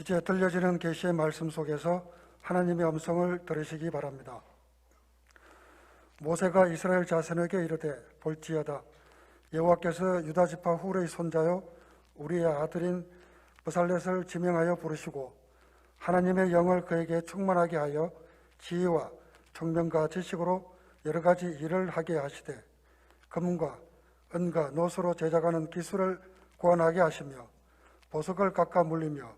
이제 들려지는 계시의 말씀 속에서 하나님의 음성을 들으시기 바랍니다. 모세가 이스라엘 자손에게 이르되 볼지어다 여호와께서 유다 지파 후레의 손자요 우리의 아들인 부살렛을 지명하여 부르시고 하나님의 영을 그에게 충만하게 하여 지혜와 총명과 지식으로 여러 가지 일을 하게 하시되 금과 은과 노수로 제작하는 기술을 구원하게 하시며 보석을 깎아 물리며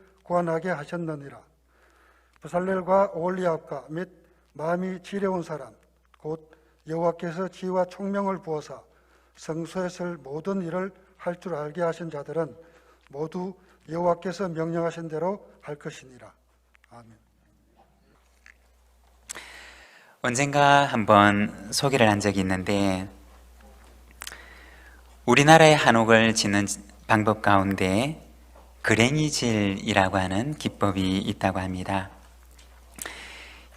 구원하게 하셨느니라. 부살렐과 올리압과 및 마음이 지혜로운 사람 곧 여호와께서 지혜와 총명을 부어사 성소에 쓸 모든 일을 할 줄 알게 하신 자들은 모두 여호와께서 명령하신 대로 할 것이니라. 아멘. 언젠가 한번 소개를 한 적이 있는데 우리나라의 한옥을 짓는 방법 가운데 그랭이질이라고 하는 기법이 있다고 합니다.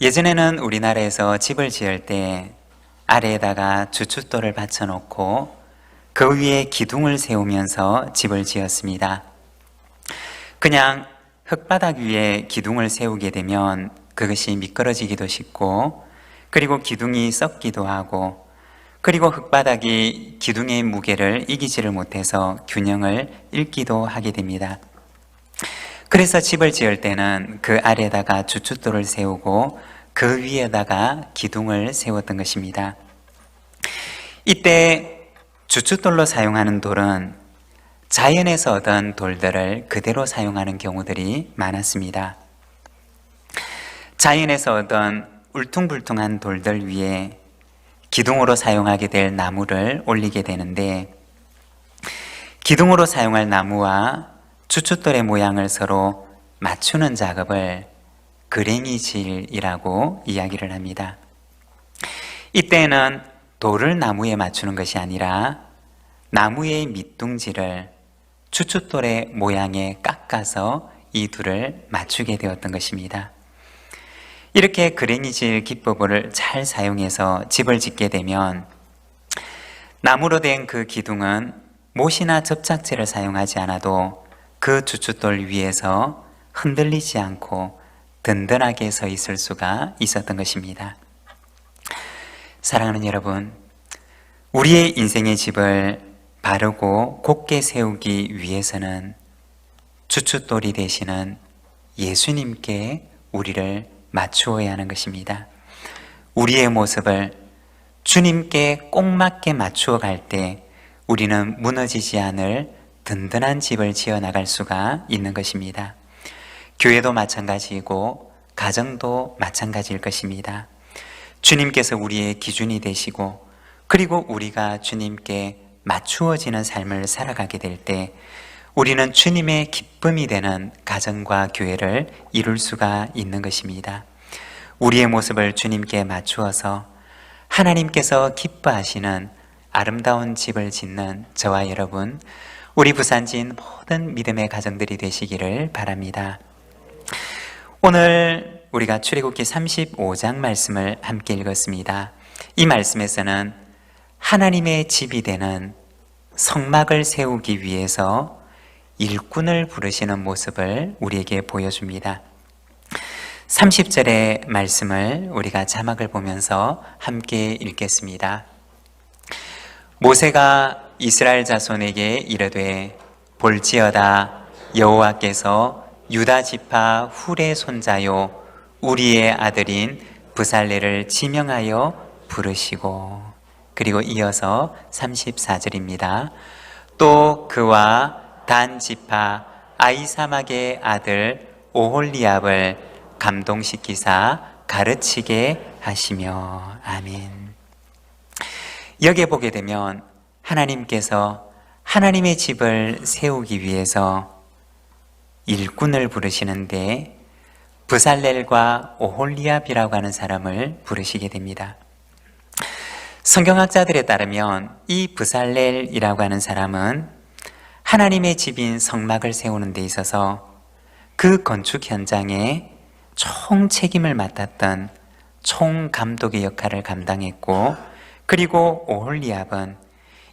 예전에는 우리나라에서 집을 지을 때 아래에다가 주춧돌을 받쳐놓고 그 위에 기둥을 세우면서 집을 지었습니다. 그냥 흙바닥 위에 기둥을 세우게 되면 그것이 미끄러지기도 쉽고 그리고 기둥이 썩기도 하고 그리고 흙바닥이 기둥의 무게를 이기지를 못해서 균형을 잃기도 하게 됩니다. 그래서 집을 지을 때는 그 아래에다가 주춧돌을 세우고 그 위에다가 기둥을 세웠던 것입니다. 이때 주춧돌로 사용하는 돌은 자연에서 얻은 돌들을 그대로 사용하는 경우들이 많았습니다. 자연에서 얻은 울퉁불퉁한 돌들 위에 기둥으로 사용하게 될 나무를 올리게 되는데 기둥으로 사용할 나무와 주춧돌의 모양을 서로 맞추는 작업을 그랭이질이라고 이야기를 합니다. 이때는 돌을 나무에 맞추는 것이 아니라 나무의 밑둥지를 주춧돌의 모양에 깎아서 이 둘을 맞추게 되었던 것입니다. 이렇게 그랭이질 기법을 잘 사용해서 집을 짓게 되면 나무로 된 그 기둥은 못이나 접착제를 사용하지 않아도 그 주춧돌 위에서 흔들리지 않고 든든하게 서 있을 수가 있었던 것입니다. 사랑하는 여러분, 우리의 인생의 집을 바르고 곧게 세우기 위해서는 주춧돌이 되시는 예수님께 우리를 맞추어야 하는 것입니다. 우리의 모습을 주님께 꼭 맞게 맞추어 갈 때 우리는 무너지지 않을 든든한 집을 지어 나갈 수가 있는 것입니다. 교회도 마찬가지이고 가정도 마찬가지일 것입니다. 주님께서 우리의 기준이 되시고 그리고 우리가 주님께 맞추어지는 삶을 살아가게 될 때 우리는 주님의 기쁨이 되는 가정과 교회를 이룰 수가 있는 것입니다. 우리의 모습을 주님께 맞추어서 하나님께서 기뻐하시는 아름다운 집을 짓는 저와 여러분, 우리 부산진 모든 믿음의 가정들이 되시기를 바랍니다. 오늘 우리가 출애굽기 35장 말씀을 함께 읽었습니다. 이 말씀에서는 하나님의 집이 되는 성막을 세우기 위해서 일꾼을 부르시는 모습을 우리에게 보여줍니다. 30절의 말씀을 우리가 자막을 보면서 함께 읽겠습니다. 모세가 이스라엘 자손에게 이르되 볼지어다 여호와께서 유다 지파 훌의 손자요 우리의 아들인 부살레를 지명하여 부르시고 그리고 이어서 34절입니다. 또 그와 단 지파 아이사막의 아들 오홀리압을 감동시키사 가르치게 하시며 아멘. 여기에 보게 되면 하나님께서 하나님의 집을 세우기 위해서 일꾼을 부르시는데 부살렐과 오홀리압이라고 하는 사람을 부르시게 됩니다. 성경학자들에 따르면 이 부살렐이라고 하는 사람은 하나님의 집인 성막을 세우는 데 있어서 그 건축 현장에 총 책임을 맡았던 총 감독의 역할을 감당했고 그리고 오홀리압은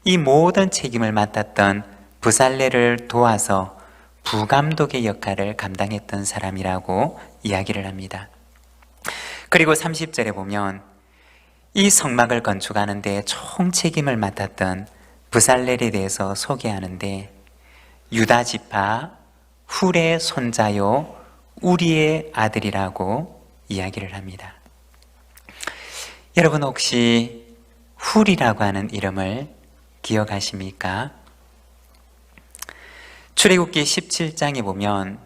이 모든 책임을 맡았던 부살레를 도와서 부감독의 역할을 감당했던 사람이라고 이야기를 합니다. 그리고 30절에 보면 이 성막을 건축하는데 총 책임을 맡았던 부살렐에 대해서 소개하는데 유다 지파 훌의 손자요 우리의 아들이라고 이야기를 합니다. 여러분 혹시 훌이라고 하는 이름을 기억하십니까? 출애굽기 17장에 보면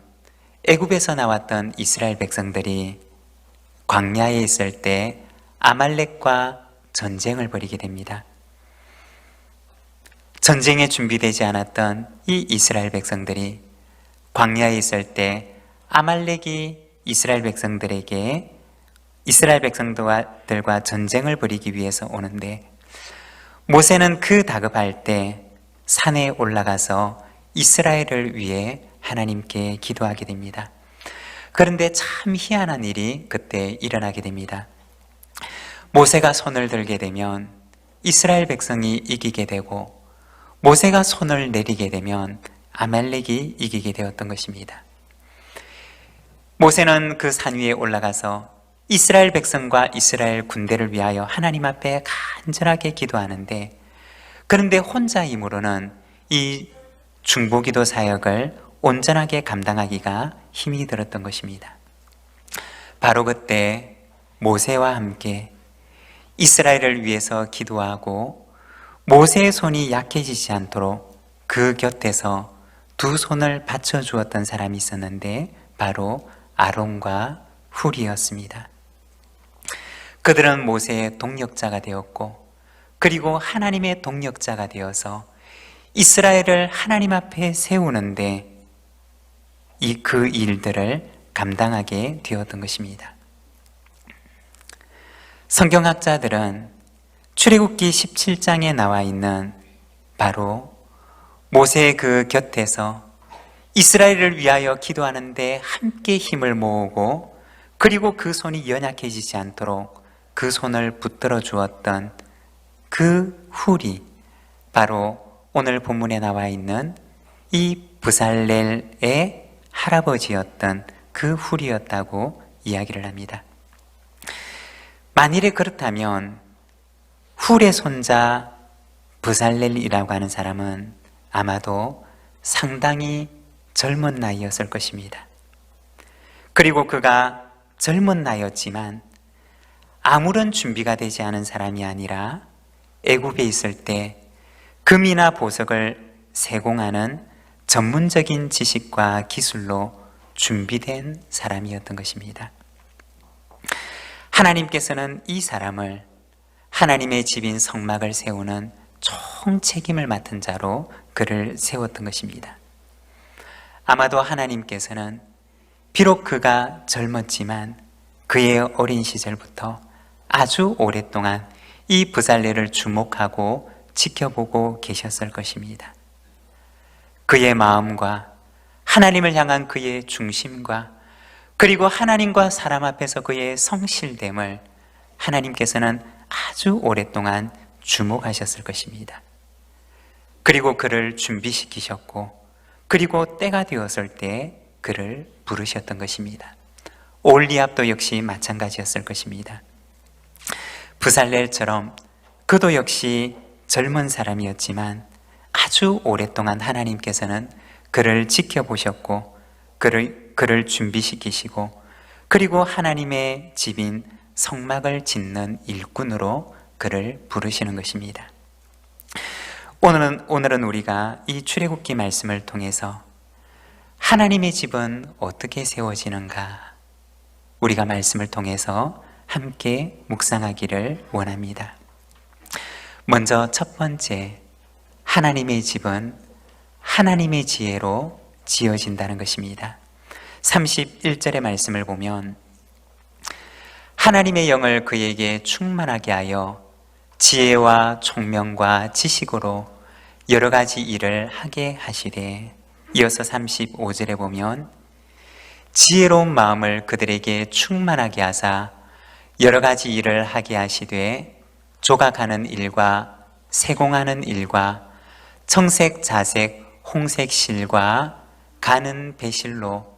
애굽에서 나왔던 이스라엘 백성들이 광야에 있을 때 아말렉과 전쟁을 벌이게 됩니다. 전쟁에 준비되지 않았던 이 이스라엘 백성들이 광야에 있을 때 아말렉이 이스라엘 백성들에게 이스라엘 백성들과 전쟁을 벌이기 위해서 오는데 모세는 그 다급할 때 산에 올라가서 이스라엘을 위해 하나님께 기도하게 됩니다. 그런데 참 희한한 일이 그때 일어나게 됩니다. 모세가 손을 들게 되면 이스라엘 백성이 이기게 되고 모세가 손을 내리게 되면 아말렉이 이기게 되었던 것입니다. 모세는 그 산 위에 올라가서 이스라엘 백성과 이스라엘 군대를 위하여 하나님 앞에 간절하게 기도하는데 그런데 혼자 힘으로는 이 중보기도 사역을 온전하게 감당하기가 힘이 들었던 것입니다. 바로 그때 모세와 함께 이스라엘을 위해서 기도하고 모세의 손이 약해지지 않도록 그 곁에서 두 손을 받쳐 주었던 사람이 있었는데 바로 아론과 훌이었습니다. 그들은 모세의 동력자가 되었고 그리고 하나님의 동력자가 되어서 이스라엘을 하나님 앞에 세우는데 이 그 일들을 감당하게 되었던 것입니다. 성경학자들은 출애굽기 17장에 나와 있는 바로 모세의 그 곁에서 이스라엘을 위하여 기도하는데 함께 힘을 모으고 그리고 그 손이 연약해지지 않도록 그 손을 붙들어 주었던 그 훌이 바로 오늘 본문에 나와 있는 이 부살렐의 할아버지였던 그 훌이었다고 이야기를 합니다. 만일에 그렇다면 훌의 손자 부살렐이라고 하는 사람은 아마도 상당히 젊은 나이였을 것입니다. 그리고 그가 젊은 나이였지만 아무런 준비가 되지 않은 사람이 아니라 애굽에 있을 때 금이나 보석을 세공하는 전문적인 지식과 기술로 준비된 사람이었던 것입니다. 하나님께서는 이 사람을 하나님의 집인 성막을 세우는 총 책임을 맡은 자로 그를 세웠던 것입니다. 아마도 하나님께서는 비록 그가 젊었지만 그의 어린 시절부터 아주 오랫동안 이 부살레를 주목하고 지켜보고 계셨을 것입니다. 그의 마음과 하나님을 향한 그의 중심과 그리고 하나님과 사람 앞에서 그의 성실됨을 하나님께서는 아주 오랫동안 주목하셨을 것입니다. 그리고 그를 준비시키셨고, 그리고 때가 되었을 때 그를 부르셨던 것입니다. 올리압도 역시 마찬가지였을 것입니다. 부살렐처럼 그도 역시 젊은 사람이었지만 아주 오랫동안 하나님께서는 그를 지켜보셨고 그를, 그를 준비시키시고 그리고 하나님의 집인 성막을 짓는 일꾼으로 그를 부르시는 것입니다. 오늘은, 오늘은 우리가 이 출애굽기 말씀을 통해서 하나님의 집은 어떻게 세워지는가 우리가 말씀을 통해서 함께 묵상하기를 원합니다. 먼저 첫 번째, 하나님의 집은 하나님의 지혜로 지어진다는 것입니다. 31절의 말씀을 보면 하나님의 영을 그에게 충만하게 하여 지혜와 총명과 지식으로 여러 가지 일을 하게 하시되 이어서 35절에 보면 지혜로운 마음을 그들에게 충만하게 하사 여러 가지 일을 하게 하시되 조각하는 일과 세공하는 일과 청색, 자색, 홍색 실과 가는 배실로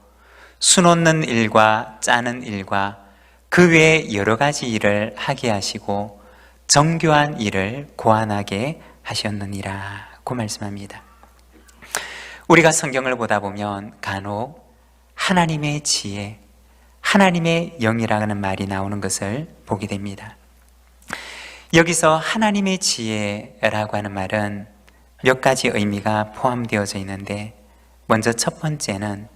수놓는 일과 짜는 일과 그 외에 여러 가지 일을 하게 하시고 정교한 일을 고안하게 하셨느니라 고 말씀합니다. 우리가 성경을 보다 보면 간혹 하나님의 지혜, 하나님의 영이라는 말이 나오는 것을 보게 됩니다. 여기서 하나님의 지혜라고 하는 말은 몇 가지 의미가 포함되어져 있는데 먼저 첫 번째는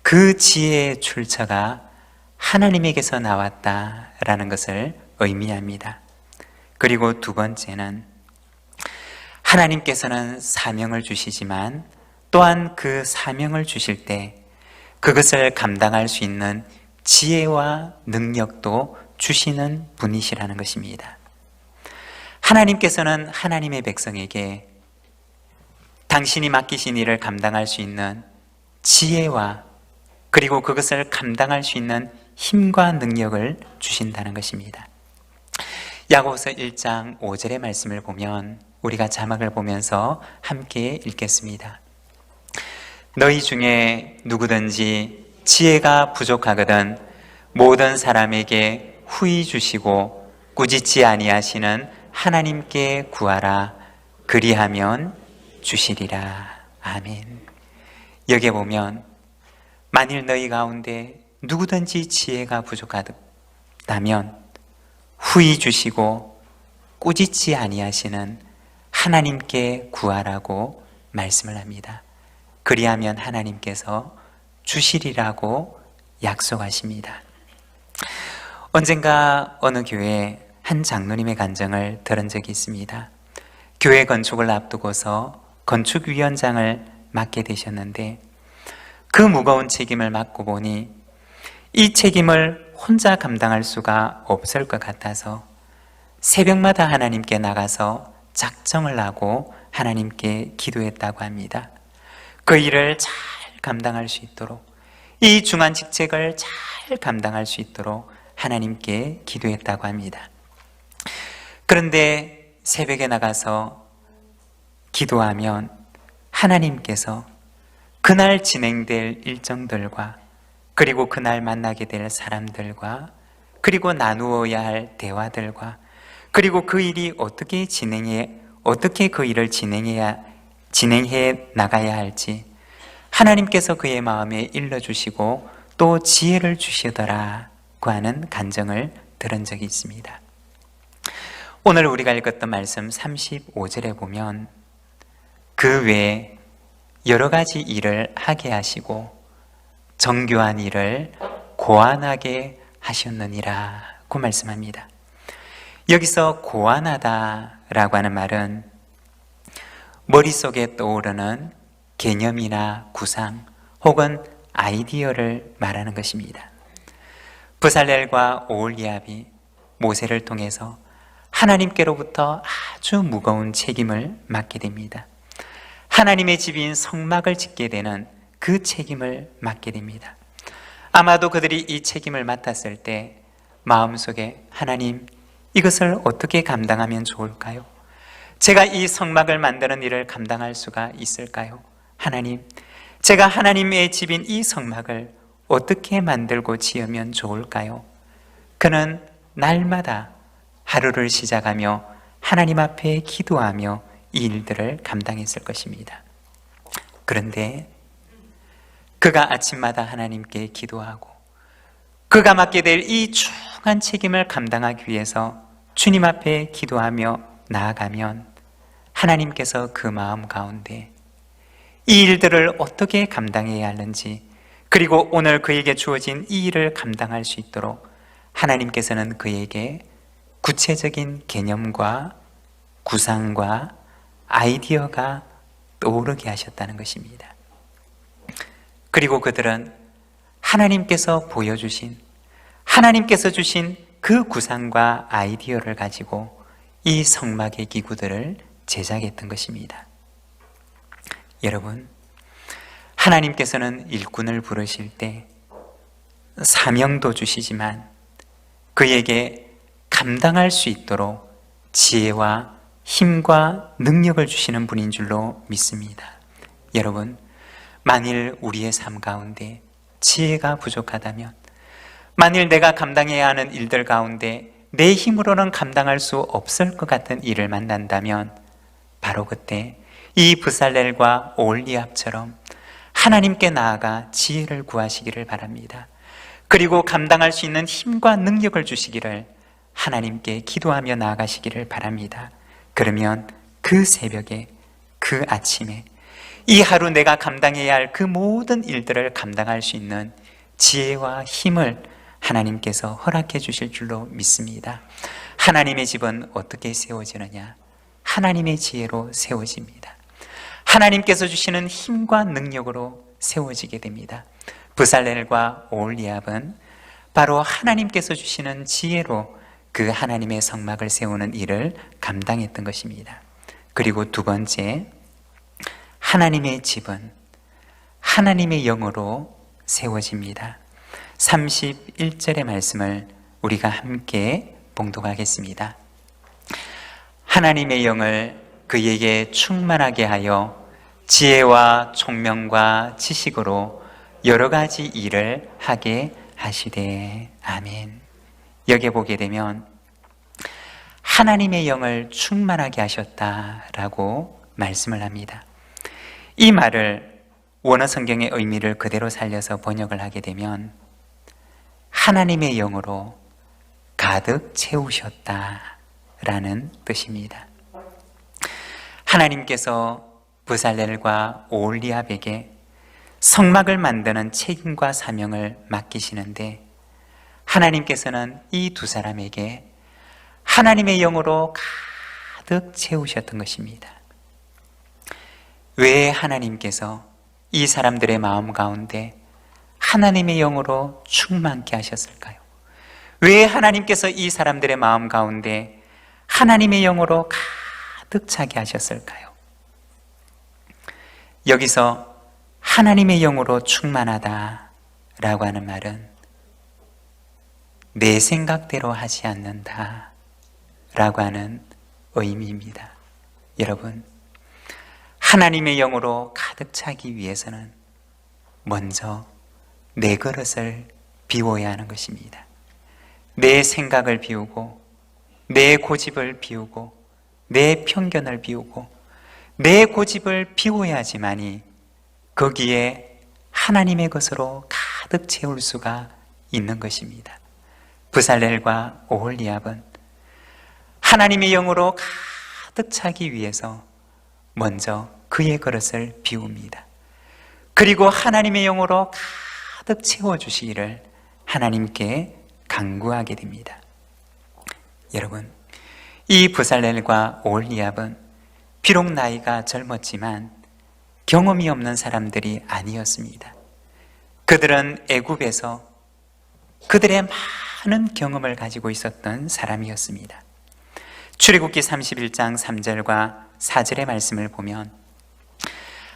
그 지혜의 출처가 하나님에게서 나왔다라는 것을 의미합니다. 그리고 두 번째는 하나님께서는 사명을 주시지만 또한 그 사명을 주실 때 그것을 감당할 수 있는 지혜와 능력도 주시는 분이시라는 것입니다. 하나님께서는 하나님의 백성에게 당신이 맡기신 일을 감당할 수 있는 지혜와 그리고 그것을 감당할 수 있는 힘과 능력을 주신다는 것입니다. 야고보서 1장 5절의 말씀을 보면 우리가 자막을 보면서 함께 읽겠습니다. 너희 중에 누구든지 지혜가 부족하거든 모든 사람에게 후히 주시고 꾸짖지 아니하시는 하나님께 구하라 그리하면 주시리라 아멘. 여기에 보면 만일 너희 가운데 누구든지 지혜가 부족하다면 후히 주시고 꾸짖지 아니하시는 하나님께 구하라고 말씀을 합니다. 그리하면 하나님께서 주시리라고 약속하십니다. 언젠가 어느 교회에 한 장로님의 간증을 들은 적이 있습니다. 교회 건축을 앞두고서 건축위원장을 맡게 되셨는데 그 무거운 책임을 맡고 보니 이 책임을 혼자 감당할 수가 없을 것 같아서 새벽마다 하나님께 나가서 작정을 하고 하나님께 기도했다고 합니다. 그 일을 잘 감당할 수 있도록 이 중한 직책을 잘 감당할 수 있도록 하나님께 기도했다고 합니다. 그런데 새벽에 나가서 기도하면 하나님께서 그날 진행될 일정들과 그리고 그날 만나게 될 사람들과 그리고 나누어야 할 대화들과 그리고 그 일이 어떻게 진행해 어떻게 그 일을 진행해야 진행해 나가야 할지 하나님께서 그의 마음에 일러 주시고 또 지혜를 주시더라고 하는 간증을 들은 적이 있습니다. 오늘 우리가 읽었던 말씀 35절에 보면 그 외에 여러 가지 일을 하게 하시고 정교한 일을 고안하게 하셨느니라 고 말씀합니다. 여기서 고안하다 라고 하는 말은 머릿속에 떠오르는 개념이나 구상 혹은 아이디어를 말하는 것입니다. 부살렐과 오올리압이 모세를 통해서 하나님께로부터 아주 무거운 책임을 맡게 됩니다. 하나님의 집인 성막을 짓게 되는 그 책임을 맡게 됩니다. 아마도 그들이 이 책임을 맡았을 때 마음속에 하나님 이것을 어떻게 감당하면 좋을까요? 제가 이 성막을 만드는 일을 감당할 수가 있을까요? 하나님, 제가 하나님의 집인 이 성막을 어떻게 만들고 지으면 좋을까요? 그는 날마다 하루를 시작하며 하나님 앞에 기도하며 이 일들을 감당했을 것입니다. 그런데 그가 아침마다 하나님께 기도하고 그가 맡게 될 이 중한 책임을 감당하기 위해서 주님 앞에 기도하며 나아가면 하나님께서 그 마음 가운데 이 일들을 어떻게 감당해야 하는지 그리고 오늘 그에게 주어진 이 일을 감당할 수 있도록 하나님께서는 그에게 구체적인 개념과 구상과 아이디어가 떠오르게 하셨다는 것입니다. 그리고 그들은 하나님께서 보여주신, 하나님께서 주신 그 구상과 아이디어를 가지고 이 성막의 기구들을 제작했던 것입니다. 여러분, 하나님께서는 일꾼을 부르실 때 사명도 주시지만 그에게 감당할 수 있도록 지혜와 힘과 능력을 주시는 분인 줄로 믿습니다. 여러분, 만일 우리의 삶 가운데 지혜가 부족하다면, 만일 내가 감당해야 하는 일들 가운데 내 힘으로는 감당할 수 없을 것 같은 일을 만난다면, 바로 그때 이 부살렐과 올리압처럼 하나님께 나아가 지혜를 구하시기를 바랍니다. 그리고 감당할 수 있는 힘과 능력을 주시기를 하나님께 기도하며 나아가시기를 바랍니다. 그러면 그 새벽에, 그 아침에 이 하루 내가 감당해야 할 그 모든 일들을 감당할 수 있는 지혜와 힘을 하나님께서 허락해 주실 줄로 믿습니다. 하나님의 집은 어떻게 세워지느냐? 하나님의 지혜로 세워집니다. 하나님께서 주시는 힘과 능력으로 세워지게 됩니다. 부살렐과 올리압은 바로 하나님께서 주시는 지혜로 그 하나님의 성막을 세우는 일을 감당했던 것입니다. 그리고 두 번째, 하나님의 집은 하나님의 영으로 세워집니다. 31절의 말씀을 우리가 함께 봉독하겠습니다. 하나님의 영을 그에게 충만하게 하여 지혜와 총명과 지식으로 여러 가지 일을 하게 하시되 아멘. 여기 보게 되면 하나님의 영을 충만하게 하셨다라고 말씀을 합니다. 이 말을 원어 성경의 의미를 그대로 살려서 번역을 하게 되면 하나님의 영으로 가득 채우셨다 라는 뜻입니다. 하나님께서 부살렐과 올리압에게 성막을 만드는 책임과 사명을 맡기시는데 하나님께서는 이 두 사람에게 하나님의 영으로 가득 채우셨던 것입니다. 왜 하나님께서 이 사람들의 마음 가운데 하나님의 영으로 충만케 하셨을까요? 왜 하나님께서 이 사람들의 마음 가운데 하나님의 영으로 가득 차게 하셨을까요? 여기서 하나님의 영으로 충만하다 라고 하는 말은 내 생각대로 하지 않는다 라고 하는 의미입니다. 여러분, 하나님의 영으로 가득 차기 위해서는 먼저 내 그릇을 비워야 하는 것입니다. 내 생각을 비우고, 내 고집을 비우고, 내 편견을 비우고, 내 고집을 비워야지만이 거기에 하나님의 것으로 가득 채울 수가 있는 것입니다. 부살렐과 오홀리압은 하나님의 영으로 가득 차기 위해서 먼저 그의 그릇을 비웁니다. 그리고 하나님의 영으로 가득 채워주시기를 하나님께 강구하게 됩니다. 여러분, 이 부살렐과 올리압은 비록 나이가 젊었지만 경험이 없는 사람들이 아니었습니다. 그들은 애굽에서 그들의 많은 경험을 가지고 있었던 사람이었습니다. 출애굽기 31장 3절과 4절의 말씀을 보면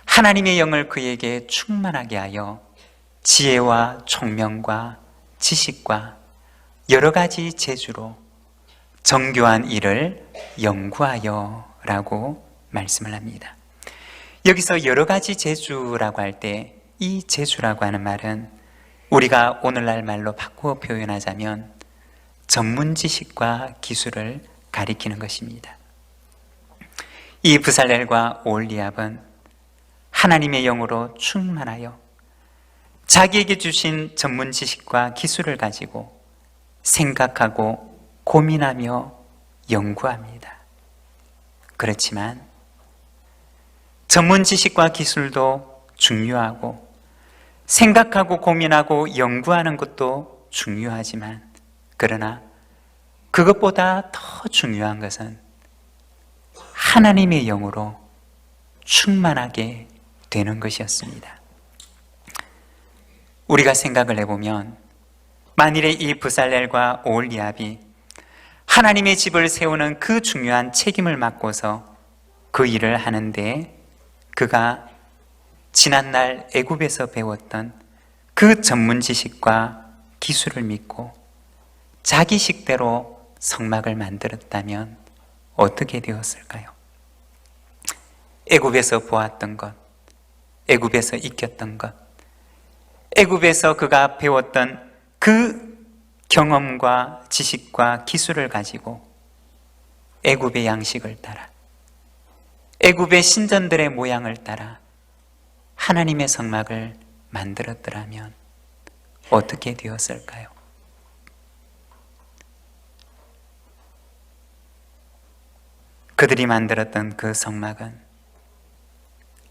하나님의 영을 그에게 충만하게 하여 지혜와 총명과 지식과 여러 가지 재주로 정교한 일을 연구하여 라고 말씀을 합니다. 여기서 여러 가지 재주라고 할 때 이 재주라고 하는 말은 우리가 오늘날 말로 바꾸어 표현하자면 전문 지식과 기술을 가리키는 것입니다. 이 부살렐과 올리압은 하나님의 영으로 충만하여 자기에게 주신 전문 지식과 기술을 가지고 생각하고 고민하며 연구합니다. 그렇지만 전문 지식과 기술도 중요하고 생각하고 고민하고 연구하는 것도 중요하지만 그러나 그것보다 더 중요한 것은 하나님의 영으로 충만하게 되는 것이었습니다. 우리가 생각을 해보면 만일에 이 부살렐과 오올리압이 하나님의 집을 세우는 그 중요한 책임을 맡고서 그 일을 하는데 그가 지난날 애굽에서 배웠던 그 전문 지식과 기술을 믿고 자기 식대로 성막을 만들었다면 어떻게 되었을까요? 애굽에서 보았던 것, 애굽에서 익혔던 것, 애굽에서 그가 배웠던 그 경험과 지식과 기술을 가지고 애굽의 양식을 따라 애굽의 신전들의 모양을 따라 하나님의 성막을 만들었더라면 어떻게 되었을까요? 그들이 만들었던 그 성막은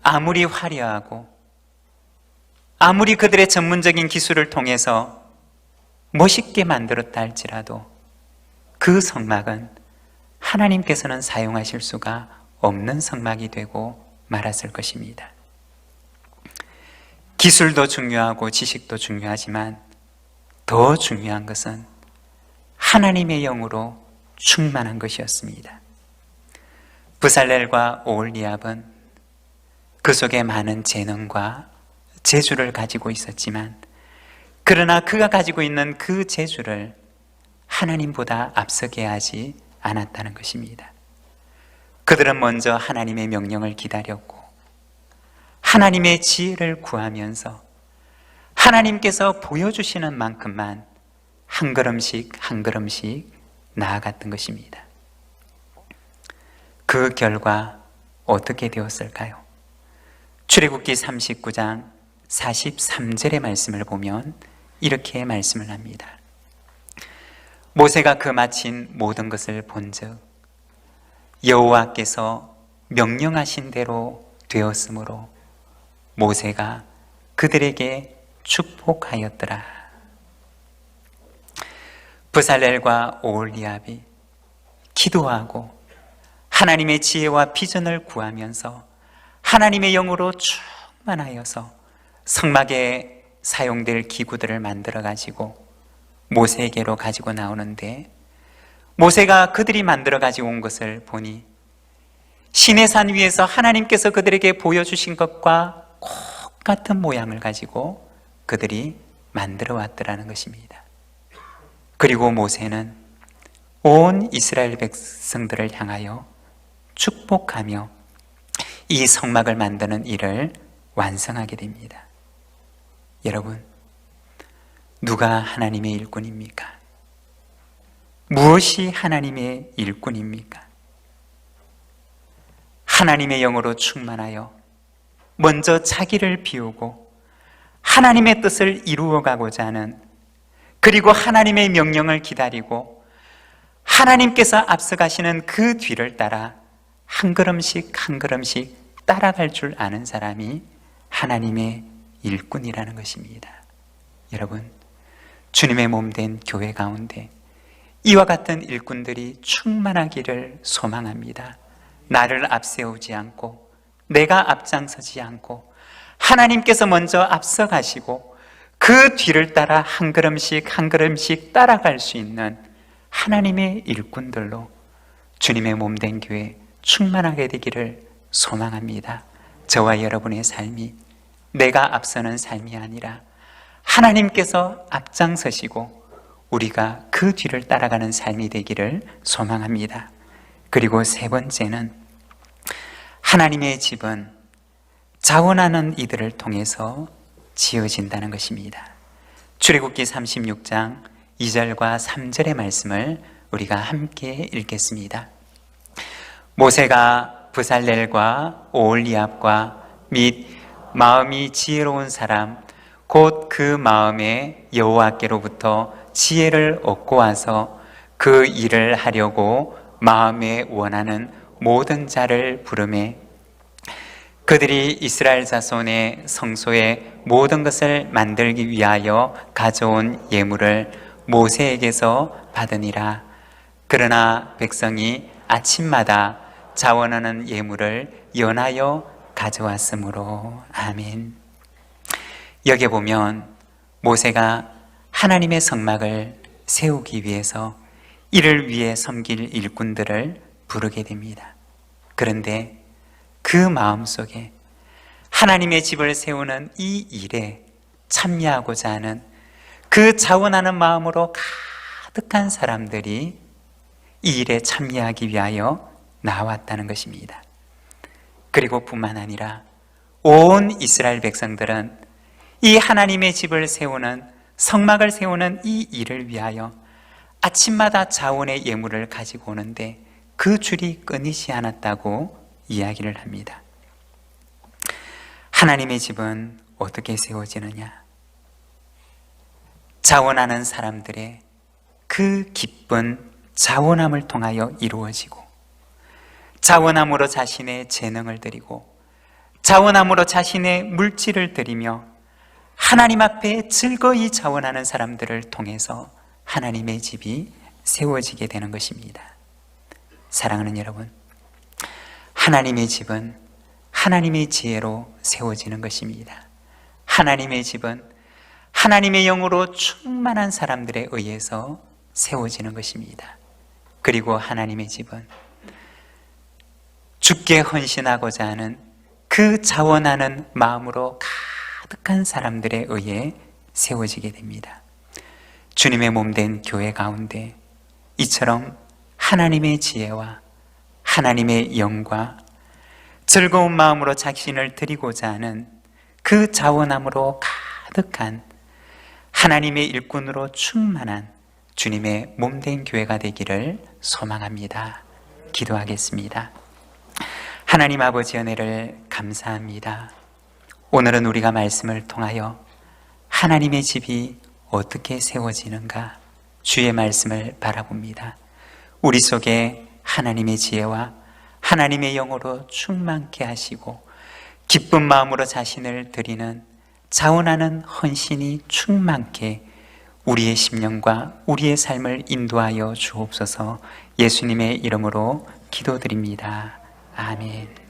아무리 화려하고 아무리 그들의 전문적인 기술을 통해서 멋있게 만들었다 할지라도 그 성막은 하나님께서는 사용하실 수가 없는 성막이 되고 말았을 것입니다. 기술도 중요하고 지식도 중요하지만 더 중요한 것은 하나님의 영으로 충만한 것이었습니다. 부살렐과 오올리압은 그 속에 많은 재능과 재주를 가지고 있었지만 그러나 그가 가지고 있는 그 재주를 하나님보다 앞서게 하지 않았다는 것입니다. 그들은 먼저 하나님의 명령을 기다렸고 하나님의 지혜를 구하면서 하나님께서 보여주시는 만큼만 한 걸음씩 한 걸음씩 나아갔던 것입니다. 그 결과 어떻게 되었을까요? 출애굽기 39장 43절의 말씀을 보면 이렇게 말씀을 합니다. 모세가 그 마친 모든 것을 본즉 여호와께서 명령하신 대로 되었으므로 모세가 그들에게 축복하였더라. 부살렐과 오올리압이 기도하고 하나님의 지혜와 비전을 구하면서 하나님의 영으로 충만하여서 성막에 사용될 기구들을 만들어 가지고 모세에게로 가지고 나오는데 모세가 그들이 만들어 가지고 온 것을 보니 신의 산 위에서 하나님께서 그들에게 보여주신 것과 똑같은 모양을 가지고 그들이 만들어 왔더라는 것입니다. 그리고 모세는 온 이스라엘 백성들을 향하여 축복하며 이 성막을 만드는 일을 완성하게 됩니다. 여러분, 누가 하나님의 일꾼입니까? 무엇이 하나님의 일꾼입니까? 하나님의 영으로 충만하여 먼저 자기를 비우고 하나님의 뜻을 이루어가고자 하는 그리고 하나님의 명령을 기다리고 하나님께서 앞서가시는 그 뒤를 따라 한 걸음씩 한 걸음씩 따라갈 줄 아는 사람이 하나님의 일꾼이라는 것입니다. 여러분, 주님의 몸 된 교회 가운데 이와 같은 일꾼들이 충만하기를 소망합니다. 나를 앞세우지 않고 내가 앞장서지 않고 하나님께서 먼저 앞서가시고 그 뒤를 따라 한 걸음씩 한 걸음씩 따라갈 수 있는 하나님의 일꾼들로 주님의 몸 된 교회 충만하게 되기를 소망합니다. 저와 여러분의 삶이 내가 앞서는 삶이 아니라 하나님께서 앞장서시고 우리가 그 뒤를 따라가는 삶이 되기를 소망합니다. 그리고 세 번째는 하나님의 집은 자원하는 이들을 통해서 지어진다는 것입니다. 출애굽기 36장 2절과 3절의 말씀을 우리가 함께 읽겠습니다. 모세가 부살렐과 오올리압과 및 마음이 지혜로운 사람 곧 그 마음에 여호와께로부터 지혜를 얻고 와서 그 일을 하려고 마음에 원하는 모든 자를 부르매 그들이 이스라엘 자손의 성소의 모든 것을 만들기 위하여 가져온 예물을 모세에게서 받으니라. 그러나 백성이 아침마다 자원하는 예물을 연하여 가져왔으므로 아멘. 여기 보면 모세가 하나님의 성막을 세우기 위해서 이를 위해 섬길 일꾼들을 부르게 됩니다. 그런데 그 마음 속에 하나님의 집을 세우는 이 일에 참여하고자 하는 그 자원하는 마음으로 가득한 사람들이 이 일에 참여하기 위하여 나왔다는 것입니다. 그리고 뿐만 아니라 온 이스라엘 백성들은 이 하나님의 집을 세우는 성막을 세우는 이 일을 위하여 아침마다 자원의 예물을 가지고 오는데 그 줄이 끊이지 않았다고 이야기를 합니다. 하나님의 집은 어떻게 세워지느냐? 자원하는 사람들의 그 기쁜 자원함을 통하여 이루어지고 자원함으로 자신의 재능을 드리고 자원함으로 자신의 물질을 드리며 하나님 앞에 즐거이 자원하는 사람들을 통해서 하나님의 집이 세워지게 되는 것입니다. 사랑하는 여러분, 하나님의 집은 하나님의 지혜로 세워지는 것입니다. 하나님의 집은 하나님의 영으로 충만한 사람들에 의해서 세워지는 것입니다. 그리고 하나님의 집은 죽게 헌신하고자 하는 그 자원하는 마음으로 가득한 사람들에 의해 세워지게 됩니다. 주님의 몸 된 교회 가운데 이처럼 하나님의 지혜와 하나님의 영과 즐거운 마음으로 자신을 드리고자 하는 그 자원함으로 가득한 하나님의 일꾼으로 충만한 주님의 몸 된 교회가 되기를 소망합니다. 기도하겠습니다. 하나님 아버지 은혜를 감사합니다. 오늘은 우리가 말씀을 통하여 하나님의 집이 어떻게 세워지는가 주의 말씀을 바라봅니다. 우리 속에 하나님의 지혜와 하나님의 영으로 충만케 하시고 기쁜 마음으로 자신을 드리는 자원하는 헌신이 충만케 우리의 심령과 우리의 삶을 인도하여 주옵소서 예수님의 이름으로 기도드립니다. 아멘.